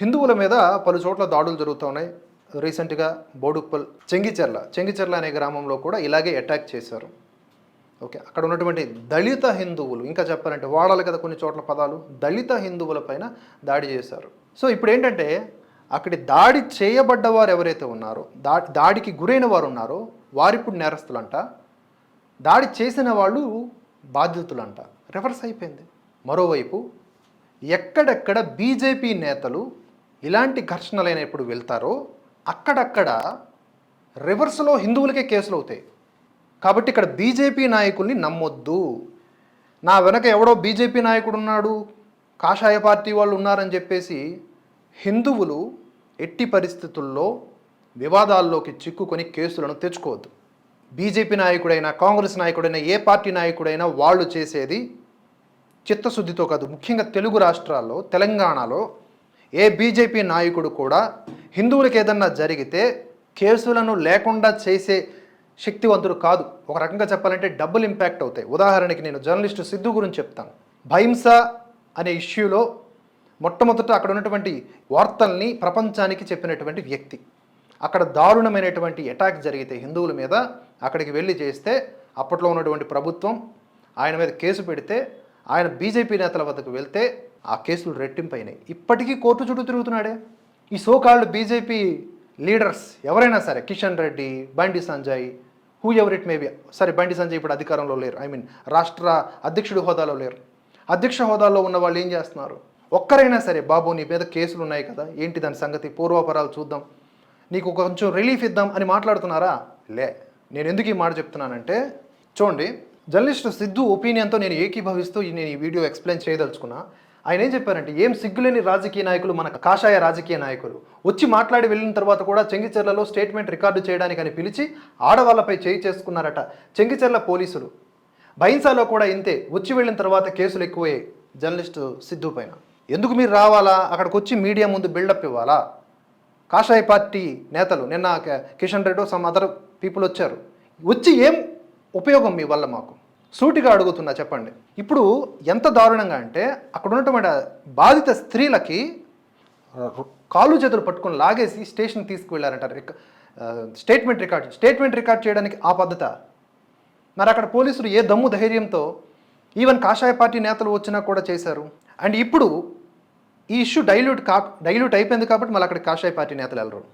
హిందువుల మీద పలు చోట్ల దాడులు జరుగుతున్నాయి రీసెంట్గా బోడుప్పల్ చెంగిచెర్ల చెంగిచెర్ల అనే గ్రామంలో కూడా ఇలాగే అటాక్ చేశారు. ఓకే అక్కడ ఉన్నటువంటి దళిత హిందువులు ఇంకా చెప్పాలంటే వాడాలి కదా కొన్ని చోట్ల పదాలు దళిత హిందువుల పైన దాడి చేశారు. సో ఇప్పుడు ఏంటంటే అక్కడి దాడి చేయబడ్డవారు ఎవరైతే ఉన్నారో దా దాడికి గురైన వారు ఉన్నారో వారిప్పుడు నేరస్తులంట. దాడి చేసిన వాళ్ళు బాధితులంట రివర్స్ అయిపోయింది. మరోవైపు ఎక్కడెక్కడ బీజేపీ నేతలు ఇలాంటి ఘర్షణలైన ఎప్పుడు వెళ్తారో అక్కడక్కడ రివర్స్లో హిందువులకే కేసులు అవుతాయి. కాబట్టి ఇక్కడ బీజేపీ నాయకుల్ని నమ్మొద్దు. నా వెనక ఎవడో బీజేపీ నాయకుడు ఉన్నాడు కాషాయ పార్టీ వాళ్ళు ఉన్నారని చెప్పేసి హిందువులు ఎట్టి పరిస్థితుల్లో వివాదాల్లోకి చిక్కుకొని కేసులను తెచ్చుకోవద్దు. బీజేపీ నాయకుడైనా కాంగ్రెస్ నాయకుడైనా ఏ పార్టీ నాయకుడైనా వాళ్ళు చేసేది చిత్తశుద్ధితో కాదు. ముఖ్యంగా తెలుగు రాష్ట్రాల్లో తెలంగాణలో ఏ బీజేపీ నాయకుడు కూడా హిందువులకు ఏదన్నా జరిగితే కేసులను లేకుండా చేసే శక్తివంతుడు కాదు. ఒక రకంగా చెప్పాలంటే డబుల్ ఇంపాక్ట్ అవుతాయి. ఉదాహరణకి నేను జర్నలిస్టు సిద్ధు గురించి చెప్తాను. భైంస అనే ఇష్యూలో మొట్టమొదట అక్కడ ఉన్నటువంటి వార్తల్ని ప్రపంచానికి చెప్పినటువంటి వ్యక్తి. అక్కడ దారుణమైనటువంటి అటాక్ జరిగితే హిందువుల మీద అక్కడికి వెళ్ళి చేస్తే అప్పట్లో ఉన్నటువంటి ప్రభుత్వం ఆయన మీద కేసు పెడితే ఆయన బీజేపీ నేతల వద్దకు వెళ్తే ఆ కేసులు రెట్టింపైనాయి. ఇప్పటికీ కోర్టు చుట్టూ తిరుగుతున్నాడే. ఈ సోకాల్డ్ బీజేపీ లీడర్స్ ఎవరైనా సరే Kishan Reddy Bandi Sanjay whoever it may be సరే బండి సంజయ్ ఇప్పుడు అధికారంలో లేరు. ఐ మీన్ రాష్ట్ర అధ్యక్షుడి హోదాలో లేరు. అధ్యక్ష హోదాలో ఉన్న వాళ్ళు ఏం చేస్తున్నారు? ఒక్కరైనా సరే బాబు నీ మీద కేసులు ఉన్నాయి కదా ఏంటి దాని సంగతి? పూర్వాపరాలు చూద్దాం. నీకు కొంచెం రిలీఫ్ ఇద్దాం అని మాట్లాడుతున్నారా? లే నేను ఎందుకు ఈ మాట చెప్తున్నానంటే చూడండి జర్నలిస్ట్ సిద్ధు ఒపీనియన్తో నేను ఏకీభవిస్తూ ఈ- నేను ఈ వీడియో ఎక్స్ప్లెయిన్ చేయదలుచుకున్నా. ఆయన ఏం చెప్పారంటే ఏం సిగ్గులేని రాజకీయ నాయకులు మన కాషాయ రాజకీయ నాయకులు. వచ్చి మాట్లాడి వెళ్ళిన తర్వాత కూడా చెంగిచెర్లలో స్టేట్మెంట్ రికార్డు చేయడానికి అని పిలిచి ఆడవాళ్ళపై చేయి చేసుకున్నారట చెంగిచెర్ల పోలీసులు. బైన్సాలో కూడా ఇంతే. వచ్చి వెళ్ళిన తర్వాత కేసులు ఎక్కువయ్యాయి. జర్నలిస్ట్ సిద్ధు పైన. ఎందుకు మీరు రావాలా? అక్కడికి వచ్చి మీడియా ముందు బిల్డప్ ఇవ్వాలా? కాషాయ పార్టీ నేతలు నిన్న Kishan Reddy some other people వచ్చారు. వచ్చి ఏం ఉపయోగం మీ వల్ల మాకు? సూటిగా అడుగుతున్నా చెప్పండి. ఇప్పుడు ఎంత దారుణంగా అంటే అక్కడ ఉన్నటువంటి బాధిత స్త్రీలకి కాళ్ళు చేతులు పట్టుకొని లాగేసి స్టేషన్ తీసుకువెళ్ళారంటారు. రిక- స్టేట్మెంట్ రికార్డ్ స్టేట్మెంట్ రికార్డ్ చేయడానికి ఆ పద్ధత. మరి అక్కడ పోలీసులు ఏ దమ్ము ధైర్యంతో ఈవెన్ కాషాయ పార్టీ నేతలు వచ్చినా కూడా చేశారు. అండ్ ఇప్పుడు ఈ ఇష్యూ డైల్యూట్ కా డైల్యూట్ అయిపోయింది కాబట్టి మళ్ళీ అక్కడ కాషాయ పార్టీ నేతలు వెళ్ళరు.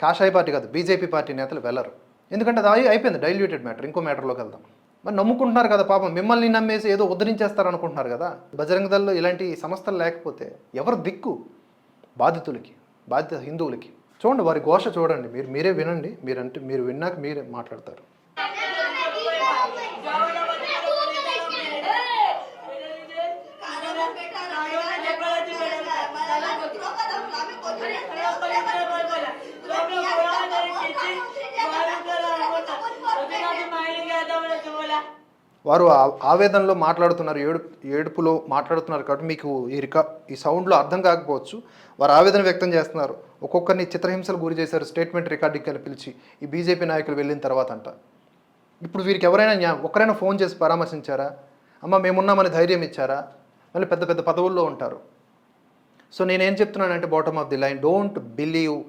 కాషాయ పార్టీ కాదు బీజేపీ పార్టీ నేతలు వెళ్ళరు. ఎందుకంటే అది అయిపోయింది డైల్యూటెడ్ మ్యాటర్. ఇంకో మ్యాటర్లోకి వెళ్దాం. మరి నమ్ముకుంటున్నారు కదా పాపం. మిమ్మల్ని నమ్మేసి ఏదో ఉద్ధరించేస్తారు అనుకుంటున్నారు కదా. బజరంగ దళ్ళు ఇలాంటి సంస్థలు లేకపోతే ఎవరు దిక్కు? బాధితులకి బాధిత హిందువులకి. చూడండి వారి ఘోష చూడండి. మీరు మీరే వినండి. మీరంటే మీరు విన్నాక మీరే మాట్లాడతారు. వారు ఆ- ఆవేదనలో మాట్లాడుతున్నారు ఏడు ఏడుపులో మాట్లాడుతున్నారు కాబట్టి మీకు ఈ రికా ఈ సౌండ్లో అర్థం కాకపోవచ్చు. వారు ఆవేదన వ్యక్తం చేస్తున్నారు. ఒక్కొక్కరిని చిత్రహింసలు గురి చేశారు స్టేట్మెంట్ రికార్డింగ్ అని పిలిచి ఈ బీజేపీ నాయకులు వెళ్ళిన తర్వాత అంట ఇప్పుడు వీరికి ఎవరైనా ఒకరైనా ఒక్కరైనా ఫోన్ చేసి పరామర్శించారా? అమ్మ మేమున్నామని ధైర్యం ఇచ్చారా? మళ్ళీ పెద్ద పెద్ద పదవుల్లో ఉంటారు. సో నేనేం చెప్తున్నానంటే bottom of the line don't believe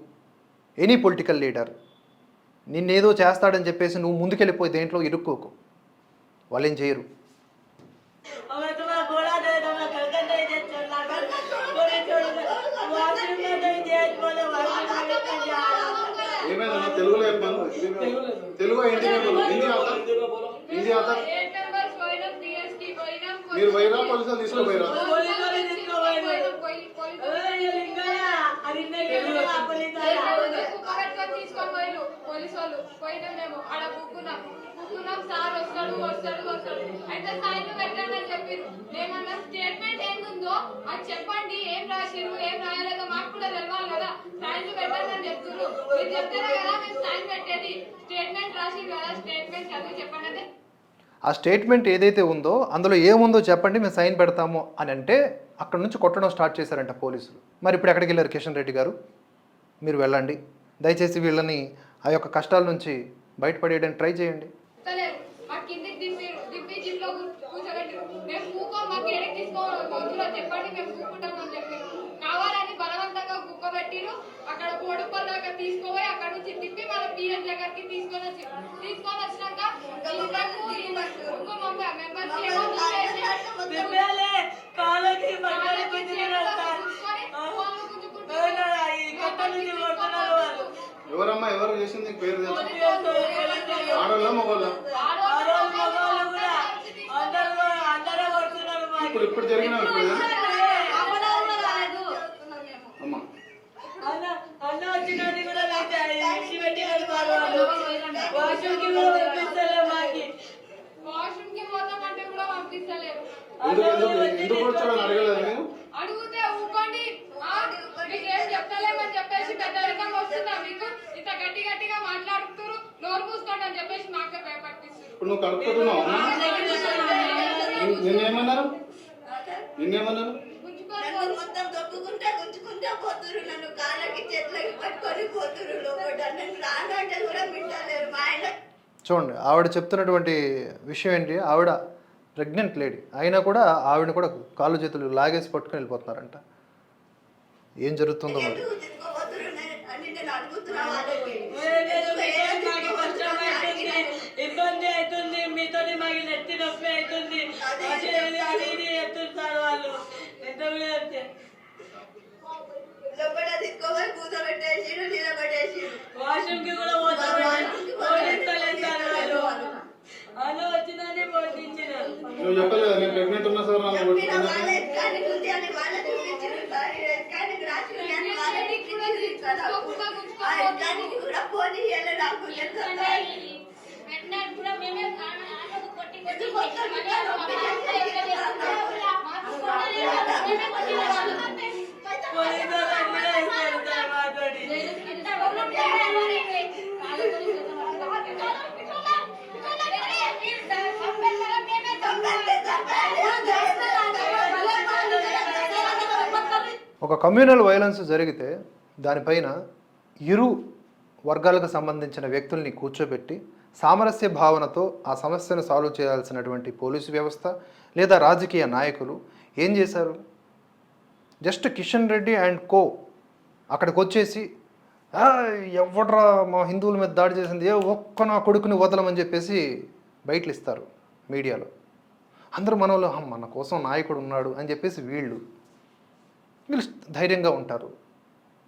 any political leader నిన్నేదో చేస్తాడని చెప్పేసి నువ్వు ముందుకెళ్ళిపోయి దేంట్లో ఇరుక్కోకు. వాళ్ళు ఏం చేయరు తెలుగులో తెలుగు హిందీ అవుతా మీరు పోయినా పోలీసులు తీసుకుపోయినా తీసుకొని పోయి పోలీసు వాళ్ళు పోయినా మేము అలా కుక్కున్నాం కుక్కున్నాం సార్ వస్తాడు వస్తాడు వస్తాడు. అయితే సైన్ పెట్టండి అని మేమన్నా స్టేట్మెంట్ అది చెప్పండి. ఏం రాసిరు ఏం రాయలేదో మాకు కూడా తెలవాలి కదా. పెట్టండి అని చెప్తున్నారు మీరు చెప్తారా కదా మేము సైన్ పెట్టేది. స్టేట్మెంట్ రాసిరు కదా స్టేట్మెంట్ చదివి చెప్పండి ఆ స్టేట్మెంట్ ఏదైతే ఉందో అందులో ఏముందో చెప్పండి మేము సైన్ పెడతాము అని అంటే అక్కడ నుంచి కొట్టడం స్టార్ట్ చేశారంట పోలీసులు. మరి ఇప్పుడు ఎక్కడికి వెళ్ళారు కిషన్ రెడ్డి గారు? మీరు వెళ్ళండి. దయచేసి వీళ్ళని ఆ యొక్క కష్టాల నుంచి బయటపడేయడానికి ట్రై చేయండి. తీసుకోపోయి అక్కడ నుంచి తిప్పి మన పిఎస్ దగ్గరికి తీసుకొని వచ్చి తీసుకొని వచ్చినాక. ఎవరమ్మా? ఎవరు చేసింది? పేరు ఆడోళ్ళ మగోళ్ళ. ఇప్పుడు ఇప్పుడు జరిగిన ఇప్పుడు అమ్మా అన్న అన్న వచ్చినది కూడా నాకు ఇచ్చి పెట్టినారు మాకు వాళ్ళు. వాష్రూమ్కి కూడా పంపిస్తలే మాకి. వాష్రూమ్కి పోతామంటే కూడా పంపిస్తలేరు ఎందుకు ఎందుకు ఎందుకు వచ్చారని అడగలేదు నేను అడిగితే ఊకోండి ఆ, మీకేం చెప్తలేమని చెప్పేసి వస్తుందా మీకు ఇంత గట్టి గట్టిగా మాట్లాడుతున్నారు నోరు పూసుకోండి అని చెప్పేసి మాకే భయపడిపిస్తారు ఇప్పుడు నువ్వు కడుపుతున్నావు. నిన్నేమన్నారు? నిన్నేమన్నారు? గుంజుకొని నన్ను మొత్తం తొక్కుకుంటా గుంజుకుంటా పోతురు నన్ను కాళ్ళకి చేతులకి పట్టుకొని పోతురు లోపల నన్ను రానంటే కూడా వింటలేరు మా ఆయన. చూడండి ఆవిడ చెప్తున్నటువంటి విషయం ఏంటి? ఆవిడ ప్రెగ్నెంట్ లేడీ అయినా కూడా ఆవిడ కూడా కాళ్ళు చేతులు లాగేసి పట్టుకొని వెళ్ళిపోతున్నారంట. ఏం జరుగుతుందో మరి? అవుతుంది. ఇబ్బంది అవుతుంది. మీతోని మాకు నెత్తి నొప్పి అవుతుంది. అది ఇది అది ఇది చెప్తుంటారు వాళ్ళు. వాష్రూమ్కి కూడా పోతారు వచ్చిందని చెప్పలేదు? నేను ప్రెగ్నెంట్ ఉన్నా సార్ నన్ను చెప్పిన కొట్టుకున్నా వాళ్ళే కానీ ఉంది అని వాళ్ళే చూపించారు కానీ రాసి అని వాళ్ళే చూపించారు కదా ఆ ఎక్కానికి కూడా పోనీ ఇయ్యలే నాకు ఎంత ఎందుకు మొత్తం పోలీసులు కూడా ఇస్తారు మాతోటి ఒక కమ్యూనల్ వైలెన్స్ జరిగితే దానిపైన ఇరు వర్గాలకు సంబంధించిన వ్యక్తుల్ని కూర్చోబెట్టి సామరస్య భావనతో ఆ సమస్యను సాల్వ్ చేయాల్సినటువంటి పోలీసు వ్యవస్థ లేదా రాజకీయ నాయకులు ఏం చేశారు? Just Kishan Reddy and co అక్కడికి వచ్చేసి ఎవడ్రా మా హిందువుల మీద దాడి చేసింది? ఏ ఒక్క నా కొడుకుని వదలమని చెప్పేసి బయటలు ఇస్తారు మీడియాలో. అందరూ మనలో మన కోసం నాయకుడు ఉన్నాడు అని చెప్పేసి వీళ్ళు వీళ్ళు ధైర్యంగా ఉంటారు.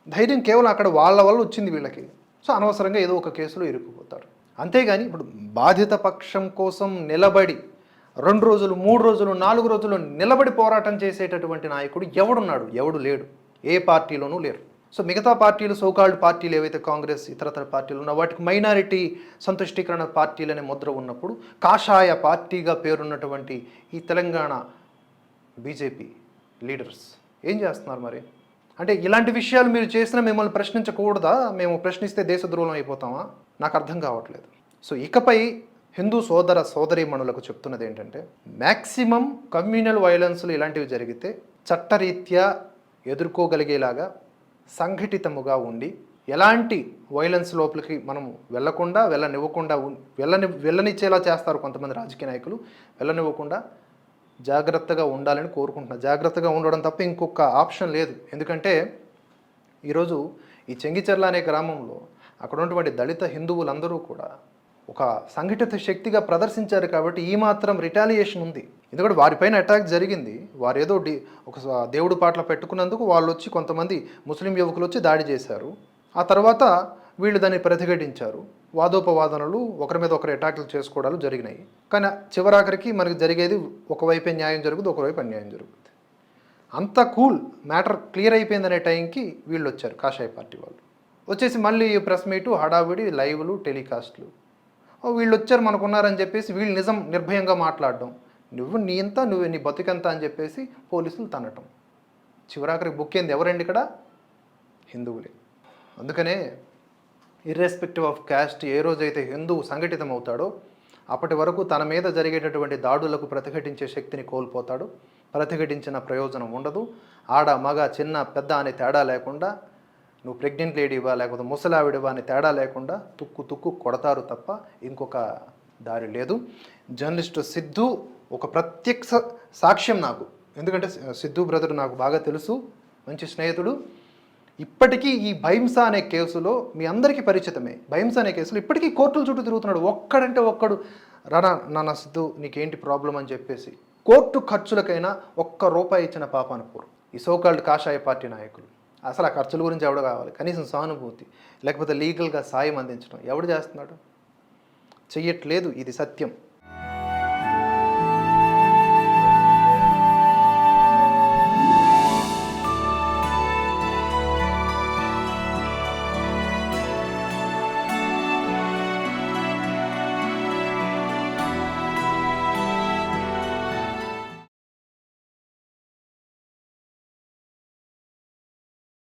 ధైర్యం కేవలం అక్కడ వాళ్ళ వల్ల వచ్చింది వీళ్ళకి. సో అనవసరంగా ఏదో ఒక కేసులో ఇరుక్కుపోతారు. అంతేగాని ఇప్పుడు బాధిత పక్షం కోసం నిలబడి రెండు రోజులు మూడు రోజులు నాలుగు రోజులు నిలబడి పోరాటం చేసేటటువంటి నాయకుడు ఎవడున్నాడు? ఎవడు లేడు. ఏ పార్టీలోనూ లేరు. సో మిగతా పార్టీలు సోకాల్డ్ పార్టీలు ఏవైతే కాంగ్రెస్ ఇతరతర పార్టీలు ఉన్నా వాటికి మైనారిటీ సంతుష్టీకరణ పార్టీలనే ముద్ర ఉన్నప్పుడు కాషాయ పార్టీగా పేరున్నటువంటి ఈ తెలంగాణ బీజేపీ లీడర్స్ ఏం చేస్తున్నారు మరి? అంటే ఇలాంటి విషయాలు మీరు చేసినా మిమ్మల్ని ప్రశ్నించకూడదా? మేము ప్రశ్నిస్తే దేశద్రోహం అయిపోతామా? నాకు అర్థం కావట్లేదు. సో ఇకపై హిందూ సోదర సోదరీమణులకు చెప్తున్నది ఏంటంటే మ్యాక్సిమం కమ్యూనల్ వైలెన్స్లు ఇలాంటివి జరిగితే చట్టరీత్యా ఎదుర్కోగలిగేలాగా సంఘటితముగా ఉండి ఎలాంటి వైలెన్స్ లోపలికి మనం వెళ్ళకుండా వెళ్ళనివ్వకుండా వెళ్ళని వెళ్ళనిచ్చేలా చేస్తారు కొంతమంది రాజకీయ నాయకులు. వెళ్ళనివ్వకుండా జాగ్రత్తగా ఉండాలని కోరుకుంటున్నా జాగ్రత్తగా ఉండడం తప్ప ఇంకొక ఆప్షన్ లేదు. ఎందుకంటే ఈరోజు ఈ చెంగిచెర్ల అనే గ్రామంలో అక్కడ ఉన్నటువంటి దళిత హిందువులందరూ కూడా ఒక సంఘటిత శక్తిగా ప్రదర్శించారు కాబట్టి ఈ మాత్రం రిటాలియేషన్ ఉంది. ఎందుకంటే వారిపైన అటాక్ జరిగింది. వారు ఏదో డి ఒక దేవుడు పాటల పెట్టుకున్నందుకు వాళ్ళు వచ్చి కొంతమంది ముస్లిం యువకులు వచ్చి దాడి చేశారు. ఆ తర్వాత వీళ్ళు దాన్ని ప్రతిఘటించారు. వాదోపవాదనలు ఒకరి మీద ఒకరు అటాకులు చేసుకోవడాలు జరిగినాయి. కానీ చివరాఖరికి మనకి జరిగేది ఒకవైపే న్యాయం జరుగుతుంది ఒకవైపు అన్యాయం జరుగుతుంది అంత కూల్ మ్యాటర్ క్లియర్ అయిపోయిందనే టైంకి వీళ్ళు వచ్చారు కాషాయ పార్టీ వాళ్ళు. వచ్చేసి మళ్ళీ ప్రెస్ మీటు హడావిడి లైవ్లు టెలికాస్ట్లు. వీళ్ళు వచ్చారు మనకున్నారని చెప్పేసి వీళ్ళు నిజం నిర్భయంగా మాట్లాడడం. నువ్వు నీ ఎంత నువ్వు నీ బతుకెంత అని చెప్పేసి పోలీసులు తనటం. చివరాఖరికి బుక్ ఏంది ఎవరండి ఇక్కడ? హిందువులే. అందుకనే ఇర్రెస్పెక్టివ్ ఆఫ్ క్యాస్ట్ ఏ రోజైతే హిందువు సంఘటితం అవుతాడో అప్పటి వరకు తన మీద జరిగేటటువంటి దాడులకు ప్రతిఘటించే శక్తిని కోల్పోతాడు. ప్రతిఘటించిన ప్రయోజనం ఉండదు. ఆడ మగ చిన్న పెద్ద అనే తేడా లేకుండా నువ్వు ప్రెగ్నెంట్ లేడీవా లేకపోతే ముసలావిడివా అని తేడా లేకుండా తుక్కు తుక్కు కొడతారు తప్ప ఇంకొక దారి లేదు. జర్నలిస్టు సిద్ధు ఒక ప్రత్యక్ష సాక్ష్యం నాకు. ఎందుకంటే సిద్ధు బ్రదర్ నాకు బాగా తెలుసు మంచి స్నేహితుడు. ఇప్పటికీ ఈ భయంస అనే కేసులో మీ అందరికీ పరిచితమే. భైంస అనే కేసులో ఇప్పటికీ కోర్టుల చుట్టూ తిరుగుతున్నాడు. ఒక్కడంటే ఒక్కడు రానా నాన్న సిద్ధు నీకేంటి ప్రాబ్లం అని చెప్పేసి కోర్టు ఖర్చులకైనా ఒక్క రూపాయి ఇచ్చిన పాపానుకోరు ఈ సోకాల్డ్ కాషాయ పార్టీ నాయకులు. అసలు ఆ ఖర్చుల గురించి ఎవడు కావాలి? కనీసం సానుభూతి లేకపోతే లీగల్గా సాయం అందించడం ఎవడు చేస్తున్నాడు? చెయ్యట్లేదు ఇది సత్యం.